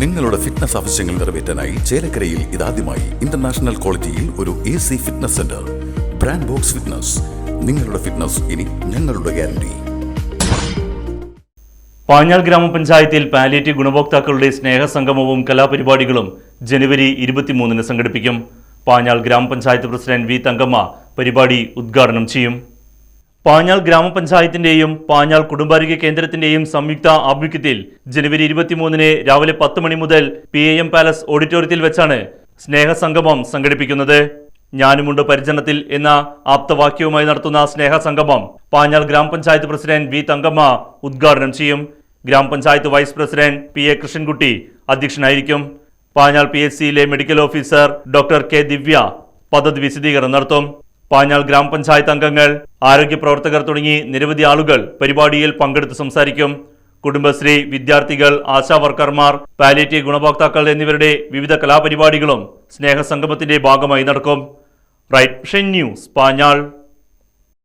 നിങ്ങളുടെ ഫിറ്റ്നസ് ആവശ്യങ്ങൾ നിറവേറ്റാനായി ചേലക്കരയിൽ ഇതാദ്യമായി ഇന്റർനാഷണൽ ക്വാളിറ്റിയിൽ ഒരു A C fitness centre brand box fitness നിങ്ങളുടെ ഫിറ്റ്നസ് ഇനി ഞങ്ങളുടെ ഗ്യാരണ്ടി പാഞ്ഞാൾ ഗ്രാമപഞ്ചായത്തിൽ പാലിയേറ്റീവ് ഗുണഭോക്താക്കളുടെ സ്നേഹസംഗമവും കലാപരിപാടികളും ജനുവരി ഇരുപത്തിമൂന്നിന് സംഘടിപ്പിക്കും. പാഞ്ഞാൾ ഗ്രാമപഞ്ചായത്ത് പ്രസിഡന്റ് വി തങ്കമ്മ പരിപാടി ഉദ്ഘാടനം ചെയ്യും. പാഞ്ഞാൾ ഗ്രാമപഞ്ചായത്തിന്റെയും പാഞ്ഞാൾ കുടുംബാരോഗ്യ കേന്ദ്രത്തിന്റെയും സംയുക്ത ആഭിമുഖ്യത്തിൽ ജനുവരി ഇരുപത്തിമൂന്നിന് രാവിലെ പത്ത് മണി മുതൽ പി എ എം പാലസ് ഓഡിറ്റോറിയത്തിൽ വെച്ചാണ് സ്നേഹസംഗമം സംഘടിപ്പിക്കുന്നത്. ഞാനുമുണ്ട് പരിചരണത്തിൽ എന്ന ആപ്തവാക്യവുമായി നടത്തുന്ന സ്നേഹസംഗമം പാഞ്ഞാൾ ഗ്രാമപഞ്ചായത്ത് പ്രസിഡന്റ് വി തങ്കമ്മ ഉദ്ഘാടനം ചെയ്യും. ഗ്രാമപഞ്ചായത്ത് vice president P A Krishnankutty അധ്യക്ഷനായിരിക്കും. പാഞ്ഞാൾ പി എസ് സിയിലെ medical officer doctor K Divya പദ്ധതി വിശദീകരണം നടത്തും. പാഞ്ഞാൾ ഗ്രാമപഞ്ചായത്ത് അംഗങ്ങൾ ആരോഗ്യ പ്രവർത്തകർ തുടങ്ങി നിരവധി ആളുകൾ പരിപാടിയിൽ പങ്കെടുത്ത് സംസാരിക്കും. കുടുംബശ്രീ വിദ്യാർത്ഥികൾ ആശാ വർക്കർമാർ പാലിയേറ്റീവ് ഗുണഭോക്താക്കൾ എന്നിവരുടെ വിവിധ കലാപരിപാടികളും സ്നേഹസംഗമത്തിന്റെ ഭാഗമായി നടക്കും. Right news Panjal.